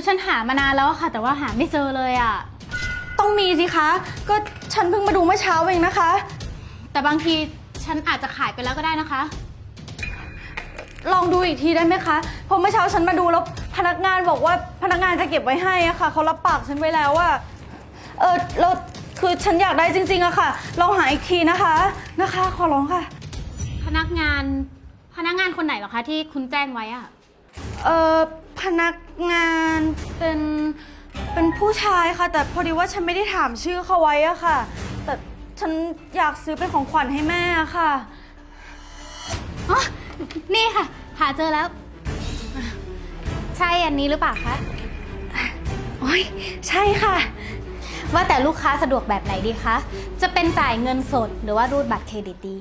คือฉันหามานานแล้วอะค่ะ แต่ว่าหาไม่เจอเลยอะต้องมีสิคะ ก็ฉันเพิ่งมาดูเมื่อเช้าเองนะคะ แต่บางทีฉันอาจจะขายไปแล้วก็ได้นะคะ ลองดูอีกทีได้ไหมคะเพราะเมื่อเช้าฉันมาดูแล้วพนักงานบอกว่าพนักงานจะเก็บไว้ให้อะค่ะ เขารับปากฉันไว้แล้วอะเออแล้วคือฉันอยากได้จริงๆอะค่ะ ลองหาอีกทีนะคะนะคะ ขอร้องค่ะ พนักงานพนักงานคนไหนเหรอคะที่คุณแจ้งไว้อะ เออ พนักงานเป็นเป็นผู้ชายค่ะ แต่พอดีว่าฉันไม่ได้ถามชื่อเขาไว้อะค่ะ แต่ฉันอยากซื้อเป็นของขวัญให้แม่อะค่ะ อ๋อนี่ค่ะ หาเจอแล้ว ใช่อันนี้หรือเปล่าคะ โอ้ยใช่ค่ะ ว่าแต่ลูกค้าสะดวกแบบไหนดีคะ จะเป็นจ่ายเงินสดหรือว่ารูดบัตรเครดิตดี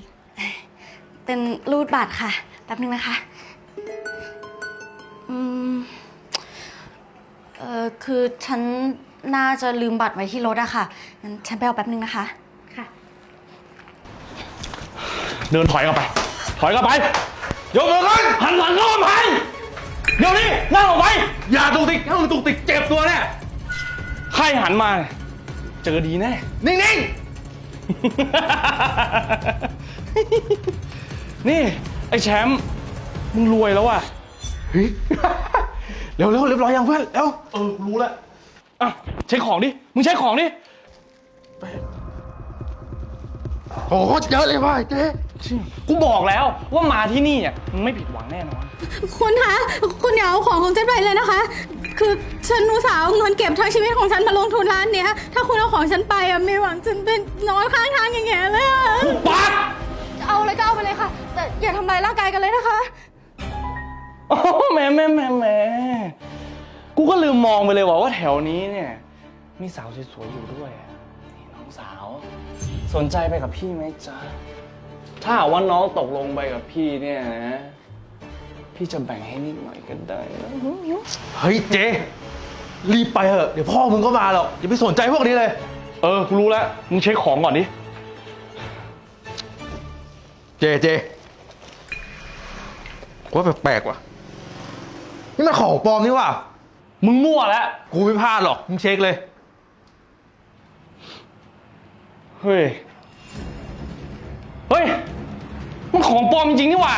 เป็นรูดบัตรค่ะแป๊บนึงนะคะ เออคือฉันน่าจะลืมบัตรไว้ที่รถอะค่ะ งั้นฉันไปเอาแป๊บนึงนะคะ ค่ะ เดินถอยกลับไป ถอยกลับไป ยกมือขึ้นหันหลังเข้าไปเดี๋ยวนี้นั่งออกไป อย่าตุกติกถ้ามึงตุกติกเจ็บตัวแน่ใครหันมาเนี่ยเจอดีแน่ นิ่งๆ นี่ ไอ้แชมป์มึงรวยแล้วว่ะ เฮ้ยเร็วเร็วเรียบร้อยยังเพื่อนเร็วเออรู้แล้วอะเช็คของดิมึงเช็คของดิโอ้โหเยอะเลยว่ะเจ๊กูบอกแล้วว่ามาที่นี่อะมึงไม่ผิดหวังแน่นอน คุณคะ คุณอย่าเอาของของฉันไปเลยนะคะ คือฉันอุตส่าห์เอาเงินเก็บทั้งชีวิตของฉันมาลงทุนร้านเนี้ย ถ้าคุณเอาของฉันไปอะมีหวังฉันเป็นนอนข้างทางอย่างเงี้ยเลยอะปากเอาเลยก็เอาไปเลยค่ะ แต่อย่าทำลายร่างกายกันเลยนะคะ โอ้แหม่แหม่แหม่แหม่กูก็ลืมมองไปเลยว่าว่าแถวนี้เนี่ย มีสาวสวยๆอยู่ด้วยอะนี่น้องสาว สนใจไปกับพี่ไหมจ๊ะ ถ้าหากว่าน้องตกลงไปกับพี่เนี่ยนะ พี่จะแบ่งให้นิดหน่อยก็ได้นะเฮ้ยเจ๊รีบไปเถอะเดี๋ยวพ่อมึงก็มาหรอกอย่าไปสนใจพวกนี้เลย เออกูรู้แล้วมึงเช็คของก่อนดิ เจเจกูว่าแปลกๆว่ะ นี่มันของปลอมนี่ว่ะมึงมั่วแล้ว กูไม่พลาดหรอก มึงเช็คเลย เฮ้ย เฮ้ย มันของปลอมจริงๆนี่หว่า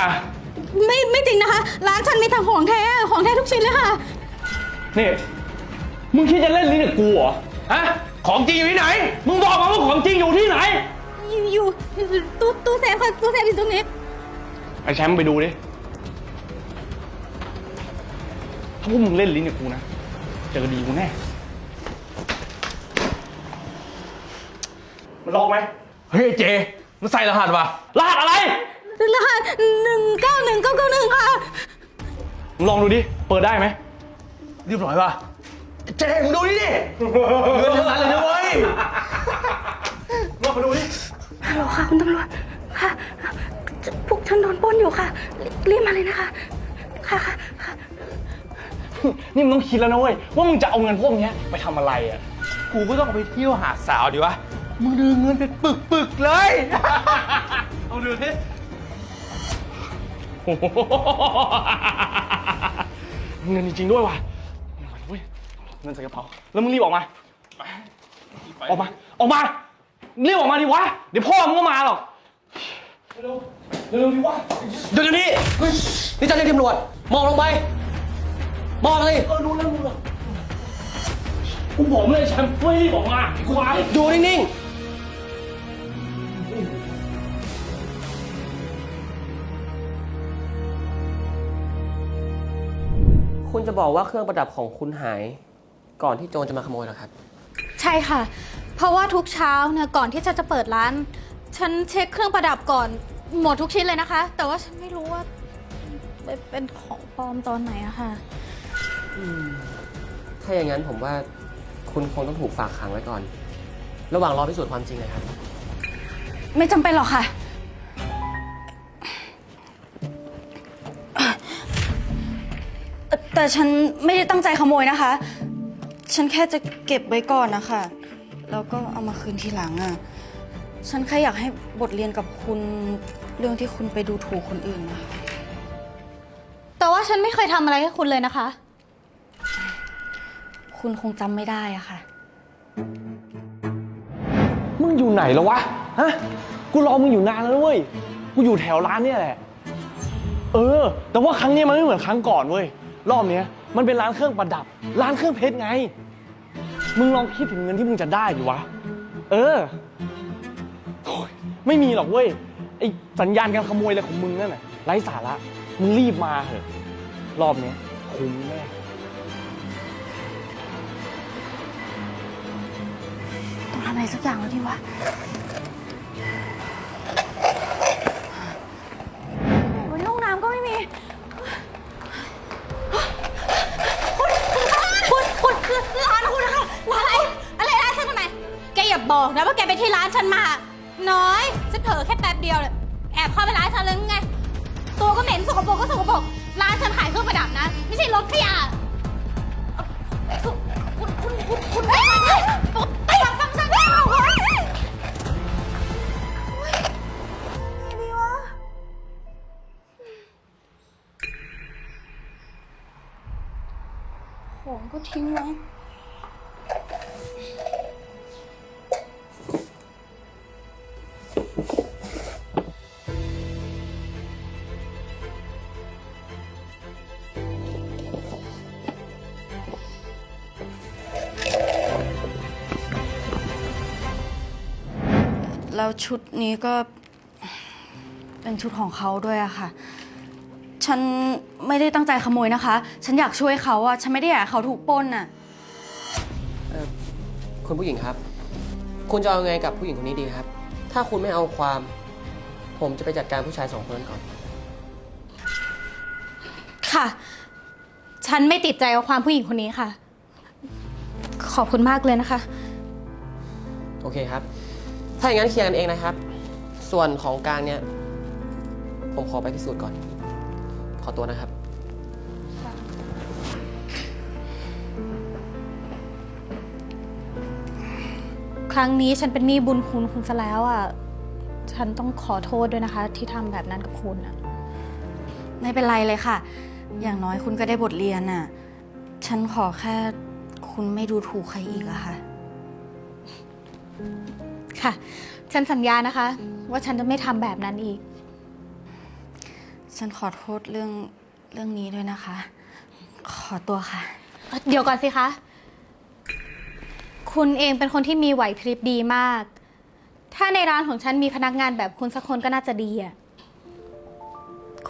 ไม่ไม่จริงนะคะ ร้านฉันมีแต่ของแท้ของแท้ทุกชิ้นเลยค่ะ นี่ มึงคิดจะเล่นลิ้นกับกูเหรอ ฮะ ของจริงอยู่ที่ไหน มึงบอกมาว่าของจริงอยู่ที่ไหน อยู่อยู่ตู้ตู้เซฟค่ะตู้เซฟอยู่ตรงนี้ ไอ้แชมป์ไปดูดิ พวกมึงเล่นลิ้นกับกูนะ เจอดีกูแน่ มันลอกไหม เฮ้ยเจ มันใส่รหัสว่ะรหัสอะไร รหัสหนึ่งเก้าหนึ่งเก้าเก้าหนึ่งค่ะ มึงลองดูดิ เปิดได้ไหม เรียบร้อยป่ะเจมึงดูนี่ดิเงินทั้งนั้นเลยนะเว้ยลองมาดูดิฮัลโหลค่ะ คุณตำรวจ ค่ะจะพวกฉันโดนปล้นอยู่ค่ะรีบมาเลยนะคะ ค่ะค่ะค่ะ นี่มึงต้องคิดแล้วนะเว้ยว่ามึงจะเอาเงินพวกเนี้ยไปทำอะไรอะ กูก็ต้องเอาไปเที่ยวหาสาวดีวะ มึงดึงเงินเป็นปึกๆเลย เอาดูดิเงินจริงๆด้วยว่ะเฮ้ยเงินใส่กระเป๋า แล้วมึงรีบออกมา ออกมา ออกมา รีบออกมาดิวะ เดี๋ยวพ่อมึงก็มาหรอก เร็วเร็วดิวะ เดี๋ยวนี้นี่เจ้าหน้าที่ตำรวจ มองลงไป มองเลย เออรู้แล้วรู้แล้วกูบอกมึงเลยแชมป์ไม่รีบออกมาไอ้ควายอยู่นิ่งๆ คุณจะบอกว่าเครื่องประดับของคุณหาย ก่อนที่โจรจะมาขโมยเหรอครับ ใช่ค่ะ เพราะว่าทุกเช้าเนี่ยก่อนที่ฉันจะเปิดร้าน ฉันเช็คเครื่องประดับก่อนหมดทุกชิ้นเลยนะคะ แต่ว่าฉันไม่รู้ว่า เป็นเป็นของปลอมตอนไหนอะค่ะ ถ้าอย่างนั้นผมว่าคุณคงต้องถูกฝากขังไว้ก่อน ระหว่างรอพิสูจน์ความจริงเลยครับ ไม่จำเป็นหรอกค่ะ แต่ฉันไม่ได้ตั้งใจขโมยนะคะ ฉันแค่จะเก็บไว้ก่อนนะคะ แล้วก็เอามาคืนทีหลังอะ ฉันแค่อยากให้บทเรียนกับคุณเรื่องที่คุณไปดูถูกคนอื่นนะคะ แต่ว่าฉันไม่เคยทำอะไรให้คุณเลยนะคะ คุณคงจำไม่ได้อะค่ะ มึงอยู่ไหนแล้ววะ ฮะ กูรอมึงอยู่นานแล้วนะเว้ย กูอยู่แถวร้านเนี่ยแหละ เออ แต่ว่าครั้งนี้มันไม่เหมือนครั้งก่อนเว้ย รอบเนี้ยมันเป็นร้านเครื่องประดับ ร้านเครื่องเพชรไง มึงลองคิดถึงเงินที่มึงจะได้ดิวะ เออโอ้ยไม่มีหรอกเว้ย ไอสัญญาณการขโมยอะไรของมึงนั่นน่ะไร้สาระ มึงรีบมาเถอะ รอบเนี้ยคุ้มแน่ อะไรสักอย่างแล้วดิวะโอ้ยห้องน้ำก็ไม่มีคุณคุณคือร้านคุณนะคะร้านอะไรอะไรร้านฉันทำไม แกอย่าบอกนะว่าแกไปที่ร้านฉันมา น้อย ฉันเผลอแค่แป๊บเดียวเลยแอบเข้าไปร้านฉันเลยไง ตัวก็เหม็นสกปรกก็สกปรกร้านฉันขายเครื่องประดับนะ ไม่ใช่รถขยะ คุณ คุณ คุณ คุณ ทิ้งไว้แล้วชุดนี้ก็เป็นชุดของเขาด้วยอะค่ะ ฉันไม่ได้ตั้งใจขโมยนะคะ ฉันอยากช่วยเขาอะฉันไม่ได้อยากให้เขาถูกปล้นอะเอ่อคุณผู้หญิงครับ คุณจะเอาไงกับผู้หญิงคนนี้ดีครับ ถ้าคุณไม่เอาความ ผมจะไปจัดการผู้ชายสองคนนั้นก่อน ค่ะ ฉันไม่ติดใจเอาความผู้หญิงคนนี้ค่ะ ขอบคุณมากเลยนะคะ โอเคครับ ถ้าอย่างนั้นเคลียร์กันเองนะครับ ส่วนของกลางเนี่ย ผมขอไปพิสูจน์ก่อนข อตัวนะครับ ครั้งนี้ฉันเป็นหนี้บุญคุณคุณซะแล้วอะ ฉันต้องขอโทษด้วยนะคะ ที่ทำแบบนั้นกับคุณอะ ไม่เป็นไรเลยค่ะ อย่างน้อยคุณก็ได้บทเรียนน่ะ ฉันขอแค่คุณไม่ดูถูกใครอีกอะค่ะ ค่ะ ฉันสัญญานะคะ ว่าฉันจะไม่ทำแบบนั้นอีก ฉันขอโทษเรื่องเรื่องนี้ด้วยนะคะ ขอตัวค่ะ เดี๋ยวก่อนสิคะ คุณเองเป็นคนที่มีไหวพริบดีมาก ถ้าในร้านของฉันมีพนักงานแบบคุณสักคนก็น่าจะดีอะ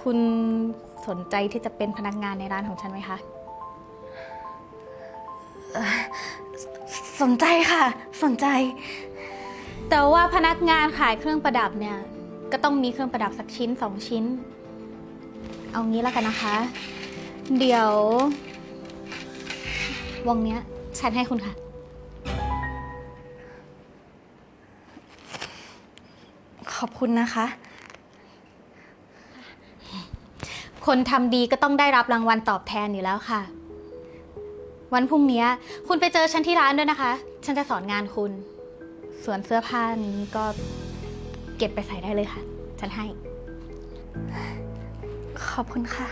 คุณสนใจที่จะเป็นพนักงานในร้านของฉันไหมคะ สนใจค่ะ สนใจ แต่ว่าพนักงานขายเครื่องประดับเนี่ย ก็ต้องมีเครื่องประดับสักชิ้นสองชิ้น เอางี้แล้วกันนะคะ เดี๋ยว วงเนี้ยฉันให้คุณค่ะ ขอบคุณนะคะ คนทำดีก็ต้องได้รับรางวัลตอบแทนอยู่แล้วค่ะ วันพรุ่งนี้คุณไปเจอฉันที่ร้านด้วยนะคะ ฉันจะสอนงานคุณ ส่วนเสื้อผ้านี้ก็เก็บไปใส่ได้เลยค่ะ ฉันให้ ขอบคุณค่ะ